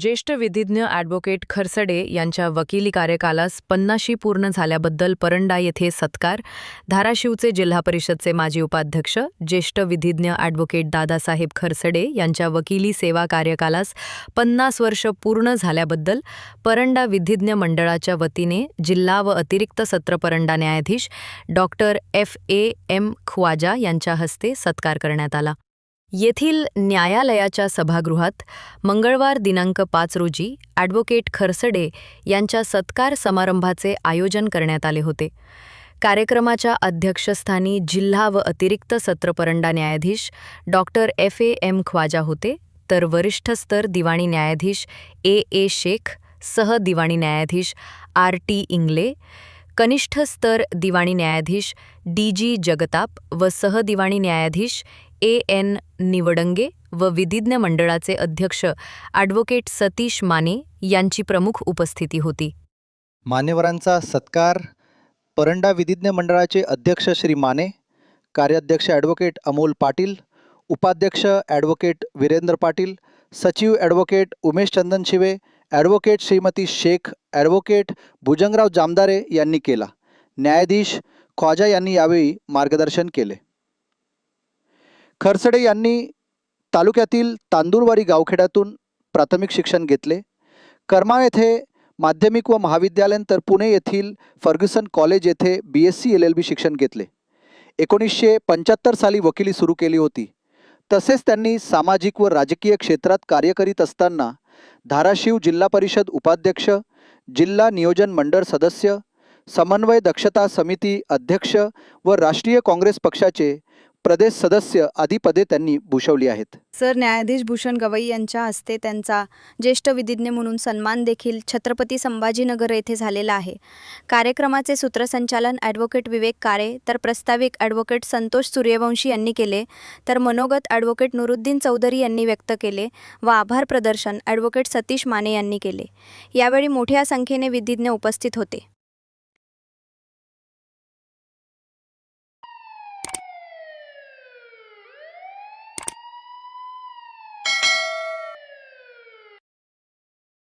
ज्येष्ठ विधिज्ञ ॲडव्होकेट खरसडे यांच्या वकिली कार्यकालास पन्नाशी पूर्ण झाल्याबद्दल परंडा येथे सत्कार धाराशिवचे जिल्हा परिषदचे माजी उपाध्यक्ष ज्येष्ठ विधिज्ञ ॲडव्होकेट दादासाहेब खरसडे यांच्या वकिली सेवा कार्यकालास पन्नास वर्ष पूर्ण झाल्याबद्दल परंडा विधिज्ञ मंडळाच्या वतीने जिल्हा व अतिरिक्त सत्र परंडा न्यायाधीश doctor F A M Khwaja यांच्या हस्ते सत्कार करण्यात आला. येथील न्यायालयाच्या सभागृहात मंगळवार दिनांक पाच रोजी ॲडव्होकेट खरसडे यांच्या सत्कार समारंभाचे आयोजन करण्यात आले होते. कार्यक्रमाच्या अध्यक्षस्थानी जिल्हा व अतिरिक्त सत्रपरंडा न्यायाधीश doctor F. A. M. Khwaja होते तर वरिष्ठ स्तर दिवाणी न्यायाधीश ए. ए. शेख सह दिवाणी न्यायाधीश आर. टी. इंगले कनिष्ठ स्तर दिवाणी न्यायाधीश डी. जी. जगताप व सह दिवाणी न्यायाधीश ए एन निवडंगे व विधिज्ञ मंडळाचे अध्यक्ष ॲडव्होकेट सतीश माने यांची प्रमुख उपस्थिती होती. मान्यवरांचा सत्कार परंडा विधिज्ञ मंडळाचे अध्यक्ष श्री माने कार्याध्यक्ष ॲडव्होकेट अमोल पाटील उपाध्यक्ष ॲडव्होकेट वीरेंद्र पाटील सचिव advocate Umesh Chandan Shive advocate Shrimati Shaikh advocate Bhujangrao Jamdare यांनी केला. न्यायाधीश ख्वाजा यांनी यावेळी मार्गदर्शन केले. खरसडे यांनी तालुक्यातील तांदूरवाडी गावखेड्यातून प्राथमिक शिक्षण घेतले. करमाळ येथे माध्यमिक व महाविद्यालयीन तर पुणे येथील फर्ग्युसन कॉलेज येथे B S C L L B शिक्षण घेतले. एकोणीसशे पंच्याहत्तर साली वकिली सुरू केली होती. तसेच त्यांनी सामाजिक व राजकीय क्षेत्रात कार्य करीत असताना धाराशिव जिल्हा परिषद उपाध्यक्ष जिल्हा नियोजन मंडळ सदस्य समन्वय दक्षता समिती अध्यक्ष व राष्ट्रीय काँग्रेस पक्षाचे प्रदेश सदस्य आदी पदे त्यांनी भूषवली आहेत. सर न्यायाधीश भूषण गवई यांच्या हस्ते त्यांचा ज्येष्ठ विधिज्ञ म्हणून सन्मान देखील छत्रपती संभाजीनगर येथे झालेला आहे. कार्यक्रमाचे सूत्रसंचालन ॲडव्होकेट विवेक कारे तर प्रस्ताविक ॲडव्होकेट संतोष सूर्यवंशी यांनी केले तर मनोगत ॲडव्होकेट नुरुद्दीन चौधरी यांनी व्यक्त केले व आभार प्रदर्शन ॲडव्होकेट सतीश माने यांनी केले. यावेळी मोठ्या संख्येने विधिज्ञ उपस्थित होते.